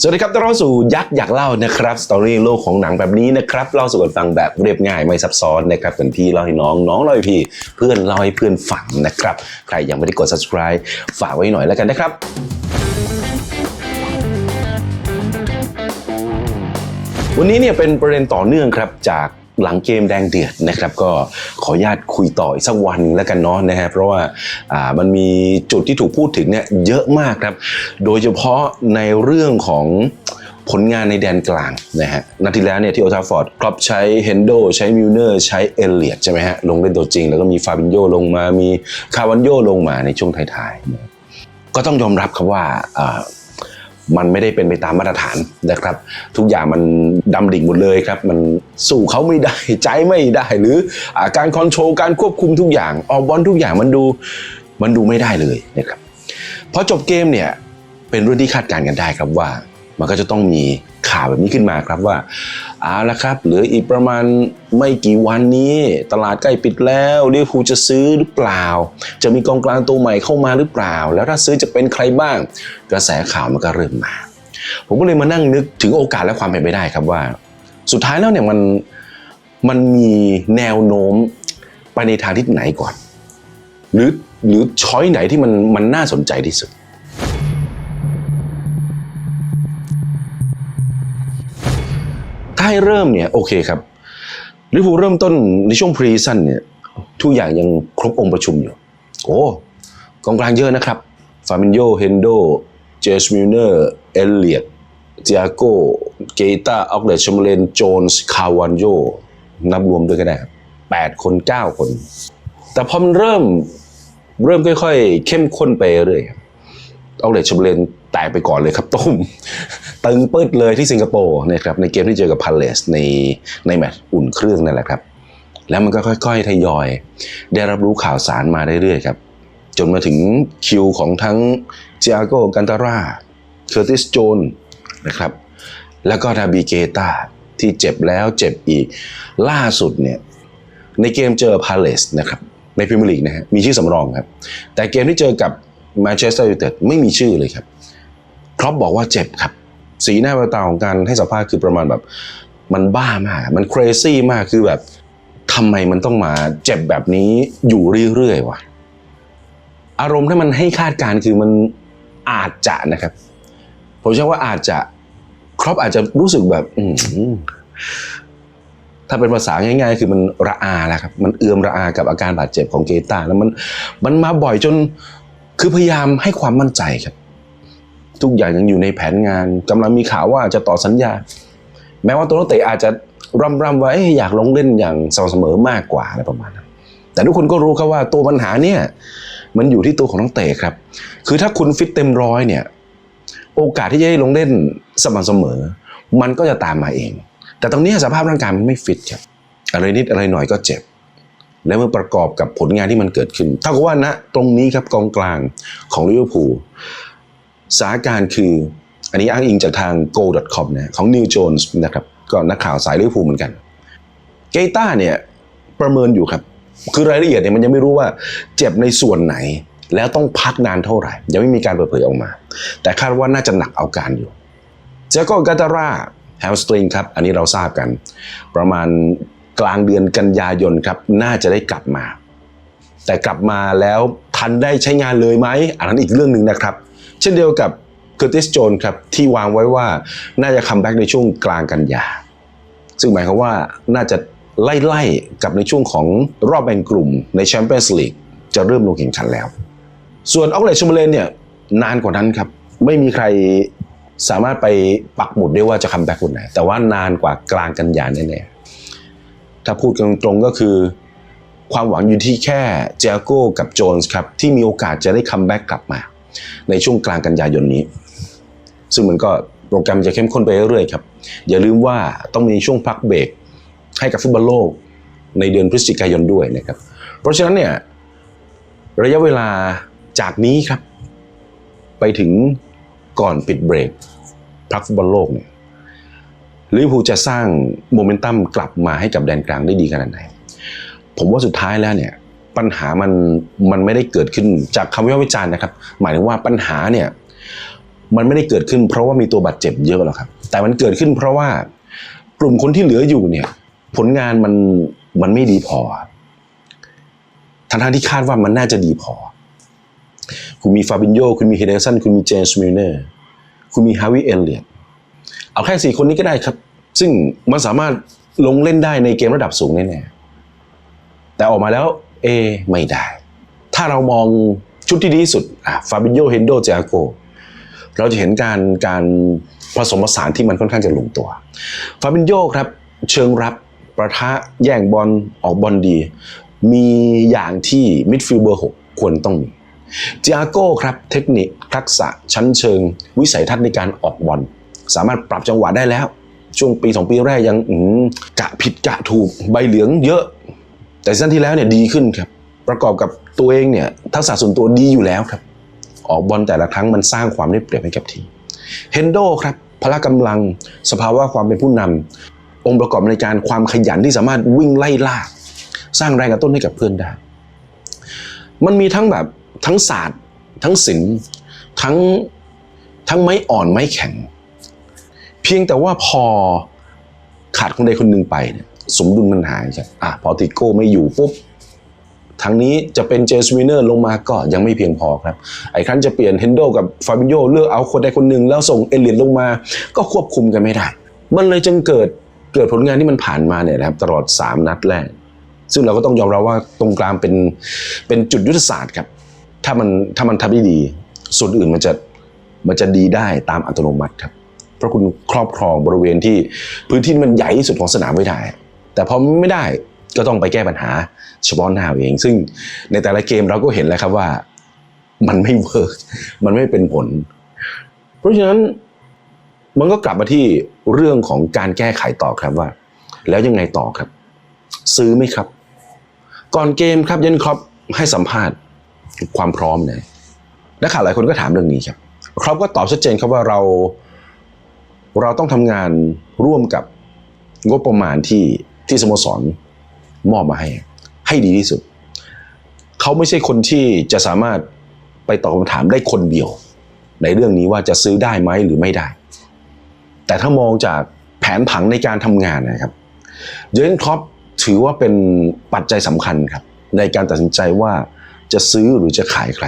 สวัสดีครับต้อนรับสู่ยักษ์อยากเล่านะครับสตอรี่โลกของหนังแบบนี้นะครับเล่าสู่กันฟังแบบเรียบง่ายไม่ซับซ้อนนะครับเป็นพี่เล่าให้น้องน้องเล่าให้พี่เพื่อนเล่าให้เพื่อนฟังนะครับใครยังไม่ได้กด subscribe ฝากไว้หน่อยแล้วกันนะครับวันนี้เนี่ยเป็นประเด็นต่อเนื่องครับจาก หลังเกมแดงเดือดนะครับ ก็ขออนุญาตคุยต่ออีกสักวันแล้วกันเนาะนะฮะเพราะว่ามันมีจุดที่ถูกพูดถึงเนี่ยเยอะมากครับ โดยเฉพาะในเรื่องของผลงานในแดนกลางนะฮะนัดที่แล้วเนี่ยที่โอทาฟอร์ดครอปใช้เฮนโดใช้มิลเนอร์ใช้เอลเลียดใช่ไหมฮะลงเล่นตัวจริง แล้วก็มีฟาบินโยลงมามีคาวันโยลงมาในช่วงท้ายๆก็ต้องยอมรับครับว่า มันไม่ได้เป็นไปตามมาตรฐานนะครับ ทุกอย่างมันดำดิ่งหมดเลยครับ มันสู้เขาไม่ได้ใจไม่ได้หรืออการคอนโทรลการควบคุมทุกอย่างออกบอลทุกอย่างมันดูมันดูไม่ได้เลยนะครับพอจบเกมเนี่ยเป็นเรื่องที่คาดการณ์กันได้ครับว่า มันก็จะต้องมีข่าวแบบนี้ขึ้นมาครับว่า เอาละครับ เหลืออีกประมาณไม่กี่วันนี้ ตลาดใกล้ปิดแล้วลิเวอร์พูลจะซื้อหรือเปล่า จะมีกองกลางตัวใหม่เข้ามาหรือเปล่า แล้วถ้าซื้อจะเป็นใครบ้าง กระแสข่าวมันก็เริ่มมา ผมก็เลยมานั่งนึกถึงโอกาสและความเป็นไปได้ครับว่า สุดท้ายแล้วเนี่ยมันมันมีแนวโน้มไปในทางทิศไหนก่อน หรือหรือช้อยไหนที่มันมันน่าสนใจที่สุด ถ้าให้เริ่มเนี่ยโอเคครับลิเวอร์พูลเริ่มต้นในช่วงพรีซันเนี่ยทุกอย่างยังครบองค์ประชุมอยู่ โอ้กองกลางเยอะนะครับฟาบินโยเฮนโดเจสมิลเนอร์เอลเลียตเจียโกเกตาออกเลชมเลนโจนส์คาวันโยนับรวมด้วยก็ได้ครับแปดคนเก้าคน แต่พอมันเริ่มเริ่มค่อย ๆ เข้มข้นไปเรื่อยครับออกเลชมเลน แตกไปก่อนเลยครับตุ้มตึงปืดเลยที่สิงคโปร์นะครับในเกมที่เจอกับพาเลสในในแมตช์อุ่นเครื่องนั่นแหละครับ แล้วมันก็ค่อยๆทยอย ได้รับรู้ข่าวสารมาเรื่อยๆครับ จนมาถึงคิวของทั้งเจียโกกันตาร่าเคอร์ติสโจนนะครับ แล้วก็นาบีเกตาที่เจ็บแล้วเจ็บอีกล่าสุดเนี่ยในเกมเจอพาเลสนะครับในพรีเมียร์ลีกนะฮะมีชื่อสำรองครับ แต่เกมที่เจอกับแมนเชสเตอร์ยูไนเต็ดไม่มีชื่อเลยครับ รอปบอกว่าเจ็บครับ สีหน้าแววตาของการให้สัมภาษณ์คือประมาณแบบ มันบ้ามาก มัน crazy มากคือแบบทำไมมันต้องมาเจ็บแบบนี้อยู่เรื่อยๆวะอารมณ์ที่มันให้คาดการณ์คือมันอาจจะนะครับ ผมเชื่อว่าอาจจะครอปอาจจะรู้สึกแบบอืถ้าเป็นภาษาง่าย ๆ คือมันระอาแล้วครับ มันเอือมระอากับอาการบาดเจ็บของเกตาแล้วมันมันมาบ่อยจนคือพยายามให้ความมั่นใจครับ ทุกอย่างยังอยู่ในแผนงานกำลังมีข่าวว่าจะต่อสัญญา แม้ว่าตัวนักเตะอาจจะร่ำร่ำว่าอยากลงเล่นอย่างสม่ำเสมอมากกว่าอะไรประมาณนั้นแต่ทุกคนก็รู้ครับว่าตัวปัญหาเนี่ยมันอยู่ที่ตัวของนักเตะครับ คือถ้าคุณฟิตเต็มร้อยเนี่ย โอกาสที่จะได้ลงเล่นสม่ำเสมอ มันก็จะตามมาเอง แต่ตรงนี้สภาพร่างกายมันไม่ฟิตครับอะไรนิดอะไรหน่อยก็เจ็บ และเมื่อประกอบกับผลงานที่มันเกิดขึ้นเท่ากับว่าณตรงนี้ครับกองกลางของลิเวอร์พูล สถานการณ์คือ อันนี้อ้างอิงจากทาง go.com นะของ Neil Jones นะครับก็นักข่าวสายลิเวอร์พูลเหมือนกัน เกต้าเนี่ยประเมินอยู่ครับ คือรายละเอียดเนี่ยมันยังไม่รู้ว่าเจ็บในส่วนไหน แล้วต้องพักนานเท่าไหร่ ยังไม่มีการเปิดเผยออกมา แต่คาดว่าน่าจะหนักเอาการอยู่เจโกกาตาร่าแฮมสตริงครับอันนี้เราทราบกัน ประมาณกลางเดือนกันยายนครับ น่าจะได้กลับมา แต่กลับมาแล้วทันได้ใช้งานเลยไหมอันนั้นอีกเรื่องหนึ่งนะครับ เช่นเดียวกับเคอร์ติสโจนครับที่วางไว้ว่าน่าจะคัมแบ็กในช่วงกลางกันยา ซึ่งหมายความว่าน่าจะไล่ๆกับในช่วงของรอบแบ่งกลุ่มในแชมเปี้ยนส์ลีกจะเริ่มลงแข่งขันแล้ว ส่วนออกเลชมเลนเนี่ยนานกว่านั้นครับ ไม่มีใครสามารถไปปักหมุดได้ว่าจะคัมแบ็กคนไหน แต่ว่านานกว่ากลางกันยาแน่ๆถ้าพูดกันตรงๆก็คือ ความหวังอยู่ที่แค่เจโก้กับโจนส์ครับที่มีโอกาสจะได้คัมแบ็กกลับมา ในช่วงกลางกันยายนนี้ ซึ่งมันก็โปรแกรมจะเข้มข้นไปเรื่อยๆครับ อย่าลืมว่าต้องมีช่วงพักเบรกให้กับฟุตบอลโลกในเดือนพฤศจิกายนด้วยนะครับ เพราะฉะนั้นเนี่ยระยะเวลาจากนี้ครับ ไปถึงก่อนปิดเบรกพักฟุตบอลโลกเนี่ยลิเวอร์พูลจะสร้างโมเมนตัมกลับมาให้กับแดนกลางได้ดีขนาดไหน ผมว่าสุดท้ายแล้วเนี่ย ปัญหามันมันไม่ได้เกิดขึ้นจากคำวิพากษ์วิจารณ์นะครับ หมายถึงว่าปัญหาเนี่ยมันไม่ได้เกิดขึ้น เพราะว่ามีตัวบาดเจ็บเยอะหรอกครับ แต่มันเกิดขึ้นเพราะว่ากลุ่มคนที่เหลืออยู่เนี่ยผลงานมันมันไม่ดีพอทั้งทที่คาดว่ามันน่าจะดีพอ คุณมีฟาบินโยคุณมีเฮเดอร์สันคุณมีเจมส์มิลเนอร์คุณมีฮาวิเอลเลียตเอาแค่สี่คนนี้ก็ได้ครับ ซึ่งมันสามารถลงเล่นได้ในเกมระดับสูงแน่ๆแต่ออกมาแล้ว เอไม่ได้ ถ้าเรามองชุดที่ดีที่สุดฟาบินโยเฮนโดเจอาโกเราจะเห็นการการผสมผสานที่มันค่อนข้างจะลงตัว ฟาบินโยครับ เชิงรับประทะแย่งบอลออกบอลดี มีอย่างที่มิดฟิลเบอร์หกควรต้องมีจิอาโก้ครับ เทคนิคทักษะชั้นเชิง วิสัยทัศน์ในการออกบอลสามารถปรับจังหวะได้แล้ว ช่วงปีสองปีแรกยังกะผิดกะถูกใบเหลืองเยอะ แต่ซีซั่นที่แล้วเนี่ยดีขึ้นครับ ประกอบกับตัวเองเนี่ยทักษะส่วนตัวดีอยู่แล้วครับ ออกบอลแต่ละครั้งมันสร้างความได้เปรียบให้กับทีมเฮนโดครับพละกำลังสภาวะความเป็นผู้นำองค์ประกอบในการความขยันที่สามารถวิ่งไล่ล่าสร้างแรงกระตุ้นให้กับเพื่อนได้ มันมีทั้งแบบทั้งศาสตร์ ทั้งศิลป์ทั้งทั้งไม้อ่อนไม้แข็ง เพียงแต่ว่าพอขาดคนใดคนหนึ่งไปเนี่ย สมดุลมันหายครับอะพอติโก้ไม่อยู่ปุ๊บทางนี้จะเป็นเจสวินเนอร์ลงมาก็ยังไม่เพียงพอครับ ไอ้ครั้นจะเปลี่ยนเฮนโดกับฟาบิโยเลือกเอาคนใดคนหนึ่งแล้วส่งเอลียนลงมา ก็ควบคุมกันไม่ได้ มันเลยจึงเกิดเกิดผลงานที่มันผ่านมาเนี่ยนะครับตลอด 3 นัดแรก ซึ่งเราก็ต้องยอมรับว่าตรงกลางเป็นเป็นจุดยุทธศาสตร์ครับ ถ้ามันถ้ามันทำได้ดี ส่วนอื่นมันจะมันจะดีได้ตามอัตโนมัติครับ เพราะคุณครอบครองบริเวณที่พื้นที่มันใหญ่ที่สุดของสนามไว้ได้ แต่พอไม่ได้ก็ต้องไปแก้ปัญหาเฉพาะหน้าเอง ซึ่งในแต่ละเกมเราก็เห็นแล้วครับว่า มันไม่เวิร์กมันไม่เป็นผล เพราะฉะนั้นมันก็กลับมาที่เรื่องของการแก้ไขต่อครับว่า แล้วยังไงต่อครับ ซื้อไหมครับ ก่อนเกมครับเยนครอปให้สัมภาษณ์ความพร้อมเนี่ยนักข่าวหลายคนก็ถามเรื่องนี้ครับครอปก็ตอบชัดเจนครับว่าเรา เราต้องทำงานร่วมกับงบประมาณที่ ที่สโมสรมอบมาให้ ให้ดีที่สุด เขาไม่ใช่คนที่จะสามารถไปตอบคำถามได้คนเดียว ในเรื่องนี้ว่าจะซื้อได้ไหมหรือไม่ได้ แต่ถ้ามองจากแผนผังในการทำงานนะครับ เยอร์เกนคล็อปถือว่าเป็นปัจจัยสำคัญครับ ในการตัดสินใจว่าจะซื้อหรือจะขายใคร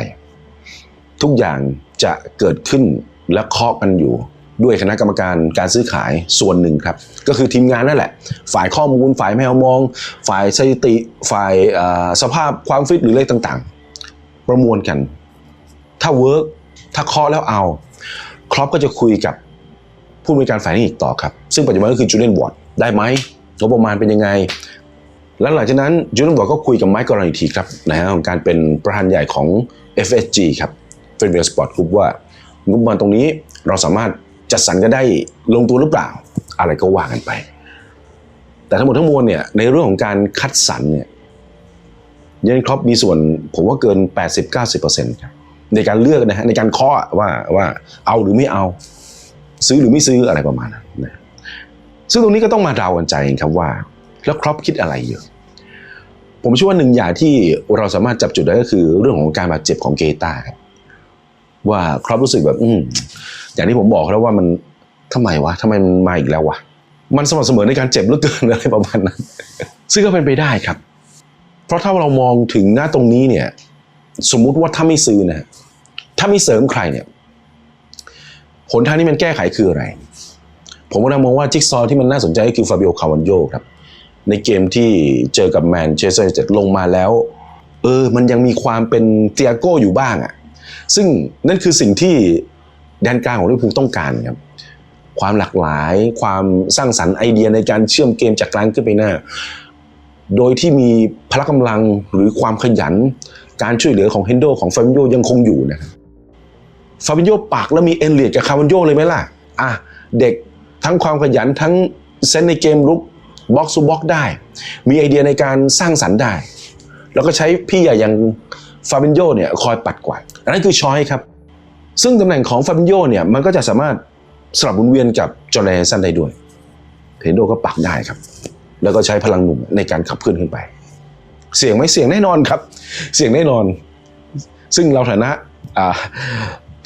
ทุกอย่างจะเกิดขึ้นและเคาะกันอยู่ ด้วยคณะกรรมการการซื้อขายส่วนหนึ่งครับ ก็คือทีมงานนั่นแหละ ฝ่ายข้อมูล ฝ่ายแมวมอง ฝ่ายสถิติ ฝ่ายสภาพความฟิตหรืออะไรต่างๆ ประมวลกัน ถ้าเวิร์กถ้าเคาะแล้วเอา ครอปก็จะคุยกับผู้บริการฝ่ายเทคนิคต่อครับ ซึ่งปัจจุบันก็คือจูเลียนวอร์ดได้ไหมงบประมาณเป็นยังไงแล้วหลังจากนั้นจูเลียนวอร์ดก็คุยกับไมค์กรณีทีครับนะฮะของการเป็นประธานใหญ่ของ FSG ครับ f e d e r a l Sport Group ว่างบประมาณตรงนี้เราสามารถ จัดสรรกันได้ลงตัวหรือเปล่า อะไรก็ว่ากันไป แต่ทั้งหมดทั้งมวลเนี่ยในเรื่องของการคัดสรรเนี่ยเยนครอปมีส่วนผมว่าเกิน 80-90%ครับในการเลือกนะฮะในการเคาะว่าว่าเอาหรือไม่เอา ซื้อหรือไม่ซื้ออะไรประมาณนั้นนะซึ่งตรงนี้ก็ต้องมาเดากันใจเองครับว่า แล้วครอปคิดอะไรอยู่ผมเชื่อว่าหนึ่งอย่างที่เราสามารถจับจุดได้ก็คือเรื่องของการบาดเจ็บของเกตาครับว่าครอปรู้สึกแบบ อืม อย่างที่ผมบอกแล้วว่ามันทำไมวะทำไมมันมาอีกแล้ววะมันสม่ำเสมอในการเจ็บเหลือเกินอะไรประมาณนั้น ซึ่งก็เป็นไปได้ครับ เพราะถ้าเรามองถึงหน้าตรงนี้เนี่ย สมมุติว่าถ้าไม่ซื้อนะถ้าไม่เสริมใครเนี่ยหนทางที่มันแก้ไขคืออะไร ผมก็มองว่าจิ๊กซอว์ที่มันน่าสนใจก็คือฟาบิโอคาวันโยครับ ในเกมที่เจอกับแมนเชสเตอร์ยูไนเต็ดลงมาแล้ว เออ มันยังมีความเป็นเตียโก้อยู่บ้างอะ่ะ ซึ่งนั่นคือสิ่งที่ แดนกลางของลิเวอร์พูลต้องการครับความหลากหลาย ความสร้างสรรค์ไอเดียในการเชื่อมเกมจากกลางขึ้นไปหน้า โดยที่มีพละกำลังหรือความขยัน การช่วยเหลือของเฮนโดของฟาบิโยยังคงอยู่นะครับฟาบินโยปากแล้วมีเอลเลียดกับคาวันโยเลยไหมล่ะอะเด็กทั้งความขยันทั้งเซนในเกมลุกบ็อกซ์ o บ็อกได้ มีไอเดียในการสร้างสรรค์ได้ แล้วก็ใช้พี่ใหญ่อย่างฟาบินโยเนี่ยคอยปัดกวาดอันนั้นคือช้อยครับ ซึ่งตำแหน่งของฟาบินโยเนี่ยมันก็จะสามารถสลับหมุนเวียนกับจอร์แดนสันได้ด้วยเฮนโดก็ปักได้ครับ แล้วก็ใช้พลังหนุ่มในการขับเคลื่อนขึ้นไป เสี่ยงไหมเสี่ยงแน่นอนครับ เสี่ยงแน่นอน ซึ่งเราฐานะ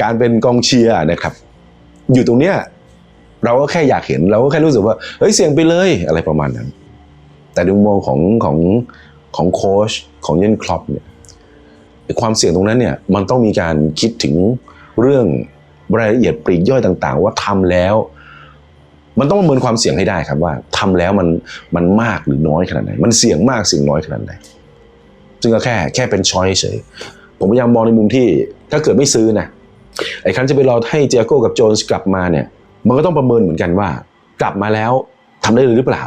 การเป็นกองเชียร์นะครับ อยู่ตรงเนี้ยเราก็แค่อยากเห็น เราก็แค่รู้สึกว่าเฮ้ยเสี่ยงไปเลยอะไรประมาณนั้น แต่ในมุมมองของของของโค้ชของเยนคลอปเนี่ยความเสี่ยงตรงนั้นเนี่ยมันต้องมีการคิดถึง เรื่องรายละเอียดปลีกย่อยต่าง ๆ ว่าทำแล้ว มันต้องประเมินความเสี่ยงให้ได้ครับว่าทำแล้วมันมันมากหรือน้อยขนาดไหน มันเสี่ยงมากเสี่ยงน้อยขนาดไหนซึ่งก็แค่แค่เป็นช้อยเฉยผมพยายามมองในมุมที่ถ้าเกิดไม่ซื้อนะไอ้ครั้นจะไปรอให้เจียโก้กับโจนส์กลับมาเนี่ย มันก็ต้องประเมินเหมือนกันว่า กลับมาแล้วทำได้เลยหรือเปล่า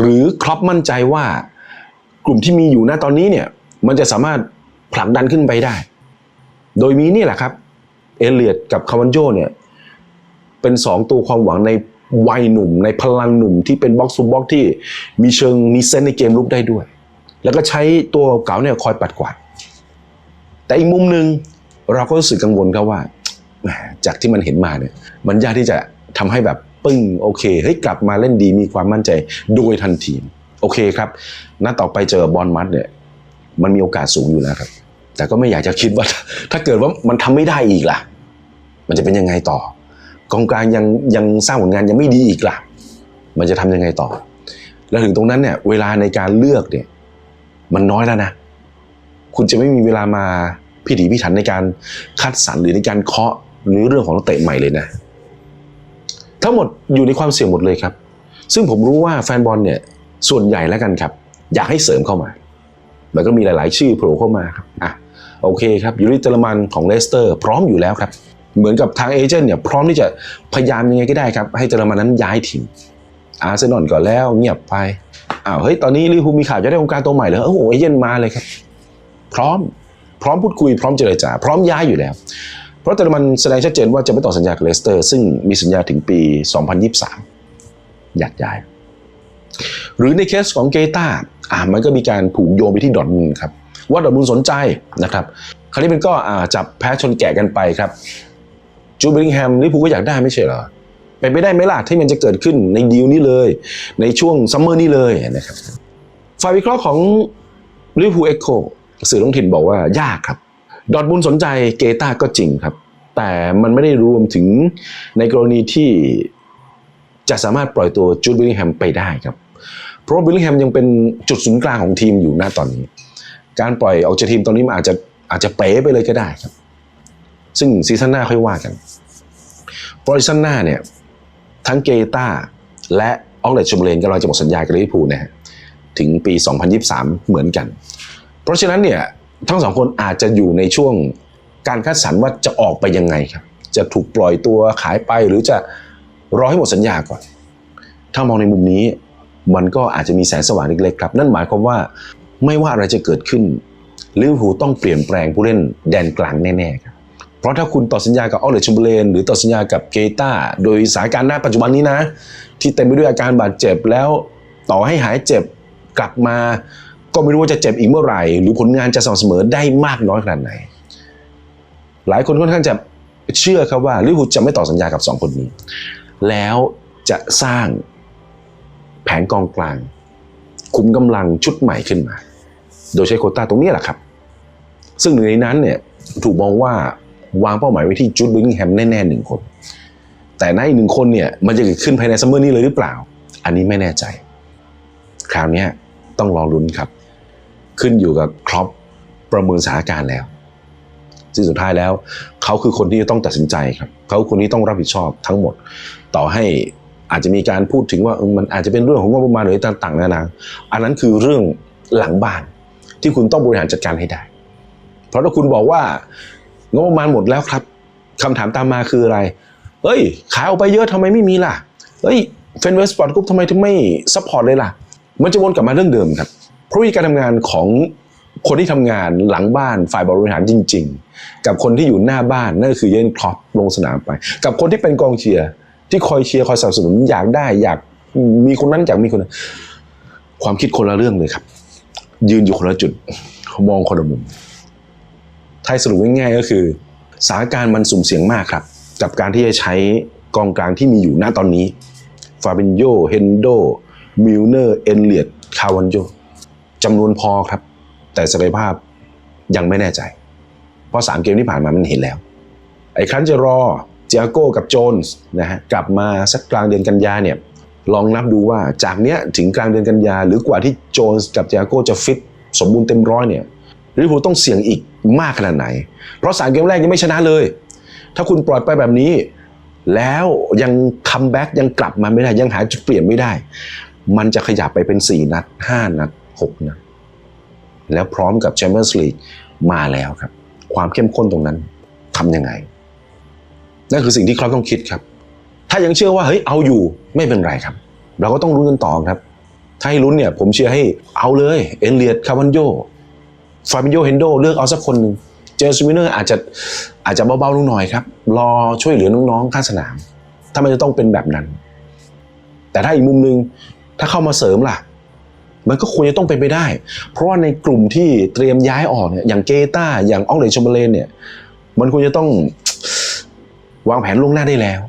หรือครอปมั่นใจว่ากลุ่มที่มีอยู่ณตอนนี้เนี่ย มันจะสามารถผลักดันขึ้นไปได้ โดยมีนี่แหละครับ เอเลียดกับคาวันโจเนี่ยเป็นสองตัวความหวังในวัยหนุ่ม ในพลังหนุ่มที่เป็นบ็อกซ์ทูบ็อกที่มีเชิงมีเซนในเกมลุกได้ด้วย แล้วก็ใช้ตัวเก่าเนี่ยคอยปัดกวาดแต่อีกมุมหนึ่งเราก็รู้สึกกังวลครับว่า จากที่มันเห็นมาเนี่ยมันยากที่จะทำให้แบบปึ้งโอเคเฮ้ยกลับมาเล่นดีมีความมั่นใจโดยทันทีโอเคครับนัดต่อไปเจอบอลมัดเนี่ยมันมีโอกาสสูงอยู่นะครับ แต่ก็ไม่อยากจะคิดว่า ถ้าเกิดว่ามันทำไม่ได้อีกล่ะ มันจะเป็นยังไงต่อกองกลางยังยังสร้างผลงานยังไม่ดีอีกล่ะ มันจะทำยังไงต่อ แล้วถึงตรงนั้นเนี่ย เวลาในการเลือกเนี่ย มันน้อยแล้วนะ คุณจะไม่มีเวลามาพิถีพิถันในการคัดสรรหรือในการเคาะหรือเรื่องของนักเตะใหม่เลยนะ ทั้งหมดอยู่ในความเสี่ยงหมดเลยครับ ซึ่งผมรู้ว่าแฟนบอลเนี่ยส่วนใหญ่แล้วกันครับ อยากให้เสริมเข้ามา มันก็มีหลายๆ ชื่อโผล่เข้ามาครับอะโอเคครับยูริเตอร์มันของเลสเตอร์พร้อมอยู่แล้วครับเหมือนกับทางเอเจนต์เนี่ยพร้อมที่จะพยายามยังไงก็ได้ครับ ให้เตอร์มันนั้นย้ายทีมอาร์เซนอลก่อนแล้วเงียบไปอ้าวเฮ้ยตอนนี้ลิเวอร์พูลมีข่าวจะได้องค์การตัวใหม่เหรอโอ้โหเอเจนต์มาเลยครับ พร้อมพร้อมพูดคุยพร้อมเจรจาพร้อมย้ายอยู่แล้ว เพราะเตอร์มันแสดงชัดเจนว่าจะไม่ต่อสัญญากับเลสเตอร์ ซึ่งมีสัญญาถึงปี 2023 อยากย้าย หรือในเคสของเกตา อ่ามันก็มีการผูกโยงไปที่ดอทมุนด์ครับว่าดอทมุนด์สนใจนะครับ คราวนี้มันก็อ่าจับแพ้ชนแกะกันไปครับจูดเบลลิงแฮมลิเวอร์พูก็อยากได้ไม่ใช่เหรอเป็นไปได้ไหมล่ะที่มันจะเกิดขึ้นในดีลนี้เลย ในช่วงซัมเมอร์นี้เลยนะครับฝ่ายวิเคราะห์ของลิเวอร์พูเอ็กโคสื่อท้องถิ่นบอกว่ายากครับ ดอทมุนด์สนใจเกตาก็จริงครับ แต่มันไม่ได้รวมถึงในกรณีที่จะสามารถปล่อยตัวจูดเบลลิงแฮมไปได้ครับ เพราะว่าเบลลิงแฮมยังเป็นจุดศูนย์กลางของทีมอยู่ณตอนนี้ การปล่อยออกจากทีมตอนนี้มันอาจจะอาจจะเป๋ไปเลยก็ได้ครับ ซึ่งซีซั่นหน้าค่อยว่ากันเพราะซีซั่นหน้าเนี่ยทั้งเกตาและออกเลตชมเลนกำลังจะหมดสัญญากับลิเวอร์พูลนะฮะถึงปี 2023 เหมือนกัน เพราะฉะนั้นเนี่ยทั้งสองคนอาจจะอยู่ในช่วงการคัดสรรว่าจะออกไปยังไงครับ จะถูกปล่อยตัวขายไปหรือจะรอให้หมดสัญญาก่อน ถ้ามองในมุมนี้ มันก็อาจจะมีแสงสว่างเล็กๆครับ นั่นหมายความว่าไม่ว่าอะไรจะเกิดขึ้นลิเวอร์พูลต้องเปลี่ยนแปลงผู้เล่นแดนกลางแน่ๆครับเพราะถ้าคุณต่อสัญญากับออเลชมเบเลนหรือต่อสัญญากับเกตาโดยสานการณ์ณปัจจุบันนี้นะ ที่เต็มไปด้วยอาการบาดเจ็บแล้วต่อให้หายเจ็บกลับมา ก็ไม่รู้ว่าจะเจ็บอีกเมื่อไหร่ หรือผลงานจะสม่ำเสมอได้มากน้อยขนาดไหน หลายคนค่อนข้างจะเชื่อครับว่าลิเวอร์พูลจะไม่ต่อสัญญากับสองคนนี้ แล้วจะสร้าง ผนกองกลาง คุมกำลังชุดใหม่ขึ้นมา โดยใช้โคต้าตรงนี้แหละครับ ซึ่งหนึ่งในนั้นเนี่ยถูกมองว่าวางเป้าหมายไว้ที่จูดบิงแฮมแน่ๆหนึ่งคน แต่ในอีกหนึ่งคนเนี่ยมันจะเกิดขึ้นภายในซัมเมอร์นี้เลยหรือเปล่า อันนี้ไม่แน่ใจ คราวนี้ต้องรอลุ้นครับ ขึ้นอยู่กับครอปประเมินสถานการณ์แล้วซึ่งสุดท้ายแล้ว เขาคือคนที่จะต้องตัดสินใจครับ เขาคือคนที่ต้องรับผิดชอบทั้งหมด ต่อให้ อาจจะมีการพูดถึงว่ามันอาจจะเป็นเรื่องของงบประมาณหรือต่างๆนานาอันนั้นคือเรื่องหลังบ้านที่คุณต้องบริหารจัดการให้ได้ เพราะถ้าคุณบอกว่างบประมาณหมดแล้วครับคำถามตามมาคืออะไร เฮ้ย ขายออกไปเยอะทำไมไม่มีล่ะ เฮ้ยเฟนเวสปอร์ตกรุ๊ปทำไมถึงไม่ซัพพอร์ตเลยล่ะ มันจะวนกลับมาเรื่องเดิมครับ เพราะวิธีการทำงานของคนที่ทำงานหลังบ้านฝ่ายบริหารจริง ๆ กับคนที่อยู่หน้าบ้านนั่นก็คือเยนคลอปลงสนามไป กับคนที่เป็นกองเชียร์ ที่คอยเชียร์คอยสนับสนุนอยากได้อยากมีคนนั้นอยากมีคนนั้นความคิดคนละเรื่องเลยครับ ยืนอยู่คนละจุดมองคนละมุมไทยสรุปง่ายๆก็คือสถานการณ์มันสุ่มเสี่ยงมากครับ กับการที่จะใช้กองกลางที่มีอยู่ณตอนนี้ฟาบินโยเฮนโดมิลเนอร์เอนเลียดคาวันโยจำนวนพอครับ แต่ศักยภาพยังไม่แน่ใจ เพราะสามเกมที่ผ่านมามันเห็นแล้ว ไออ้ครั้นจะรอ เจียโก้กับโจนส์นะฮะกลับมาสักกลางเดือนกันยาเนี่ยลองนับดูว่าจากเนี้ยถึงกลางเดือนกันยา หรือกว่าที่โจนส์กับเจียโก้จะฟิตสมบูรณ์เต็มร้อยเนี่ยลิเวอร์พูลต้องเสี่ยงอีกมากขนาดไหน เพราะสามเกมแรกยังไม่ชนะเลย ถ้าคุณปล่อยไปแบบนี้ แล้วยังคัมแบ็กยังกลับมาไม่ได้ยังหาจุดเปลี่ยนไม่ได้ มันจะขยับไปเป็น 4 นัด 5 นัด 6 นัด แล้วพร้อมกับแชมเปี้ยนส์ลีกมาแล้วครับ ความเข้มข้นตรงนั้นทำยังไง นั่นคือสิ่งที่ครอปต้องคิดครับ ถ้ายังเชื่อว่าเฮ้ยเอาอยู่ไม่เป็นไรครับ เราก็ต้องรุ้นกันต่อครับ ถ้าให้ลุ้นเนี่ยผมเชียร์ให้เอาเลยเอเลียดคาวันโยฟาบิโยเฮนโดเลือกเอาสักคนหนึ่งเจอร์สมิเนอร์อาจจะอาจจะเบาๆลงหน่อยครับ รอช่วยเหลือน้องๆข้างสนาม ถ้ามันจะต้องเป็นแบบนั้น แต่ถ้าอีกมุมหนึ่งถ้าเข้ามาเสริมล่ะ มันก็ควรจะต้องเป็นไปได้ เพราะว่าในกลุ่มที่เตรียมย้ายออกเนี่ยอย่างเกต้าอย่างอองเลชมเบเลนเนี่ย มันควรจะต้อง วางแผนล่วงหน้าได้แล้ว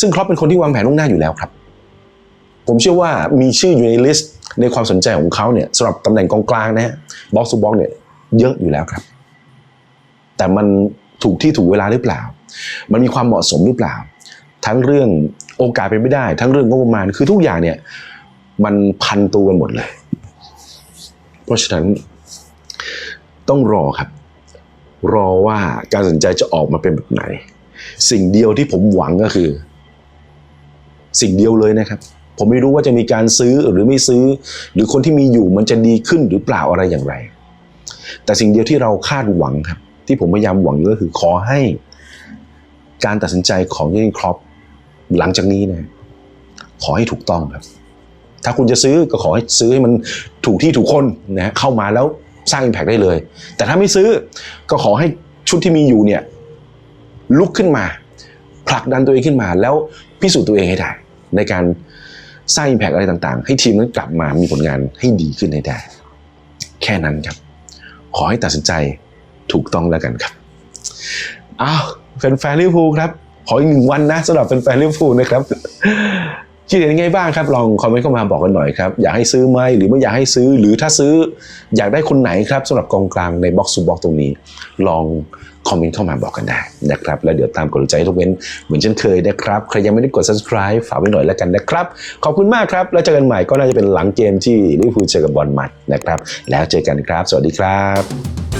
ซึ่งครอปเป็นคนที่วางแผนล่วงหน้าอยู่แล้วครับ ผมเชื่อว่ามีชื่ออยู่ในลิสต์ในความสนใจของเขาเนี่ยสำหรับตำแหน่งกองกลางนะฮะบ็อกซ์บ็อกเนี่ยเยอะอยู่แล้วครับ แต่มันถูกที่ถูกเวลาหรือเปล่า มันมีความเหมาะสมหรือเปล่า ทั้งเรื่องโอกาสเป็นไม่ได้ ทั้งเรื่องงบประมาณคือทุกอย่างเนี่ยมันพันตัวกันหมดเลย เพราะฉะนั้นต้องรอครับ รอว่าการตัดสินใจจะออกมาเป็นแบบไหน สิ่งเดียวที่ผมหวังก็คือ สิ่งเดียวเลยนะครับ ผมไม่รู้ว่าจะมีการซื้อหรือไม่ซื้อ หรือคนที่มีอยู่มันจะดีขึ้นหรือเปล่าอะไรอย่างไร แต่สิ่งเดียวที่เราคาดหวังครับ ที่ผมพยายามหวังก็คือขอให้ การตัดสินใจของเยนครอปหลังจากนี้นะขอให้ถูกต้องครับ ถ้าคุณจะซื้อก็ขอให้ซื้อให้มันถูกที่ถูกคนนะเข้ามาแล้วสร้าง Impact ได้เลย แต่ถ้าไม่ซื้อก็ขอให้ชุดที่มีอยู่เนี่ย ลุกขึ้นมา ผลักดันตัวเองขึ้นมา แล้วพิสูจน์ตัวเองให้ได้ ในการสร้าง Impact อะไรต่างๆ ให้ทีมนั้นกลับมามีผลงานให้ดีขึ้นให้ได้ แค่นั้นครับ ขอให้ตัดสินใจถูกต้องแล้วกันครับอ้าวแฟนๆลิเวอร์พูลครับ ขออีกหนึ่งวันนะสำหรับแฟนๆลิเวอร์พูลนะครับคิดเห็นยังไงบ้างครับ ลองคอมเมนต์เข้ามาบอกกันหน่อยครับ อยากให้ซื้อไหมหรือไม่อยากให้ซื้อ หรือถ้าซื้ออยากได้คนไหนครับสำหรับกองกลางในบ็อกซ์ o บ็อกตรงนี้ ลอง คอมเมนต์เข้ามาบอกกันได้นะครับ แล้วเดี๋ยวตามกดหัวใจทุกเว้นเหมือนเช่นเคยนะครับ ใครยังไม่ได้กด subscribe ฝากไว้หน่อยแล้วกันนะครับ ขอบคุณมากครับ แล้วเจอกันใหม่ก็น่าจะเป็นหลังเกมที่ลิเวอร์พูลเจอกับบอลมัดนะครับ แล้วเจอกันครับ สวัสดีครับ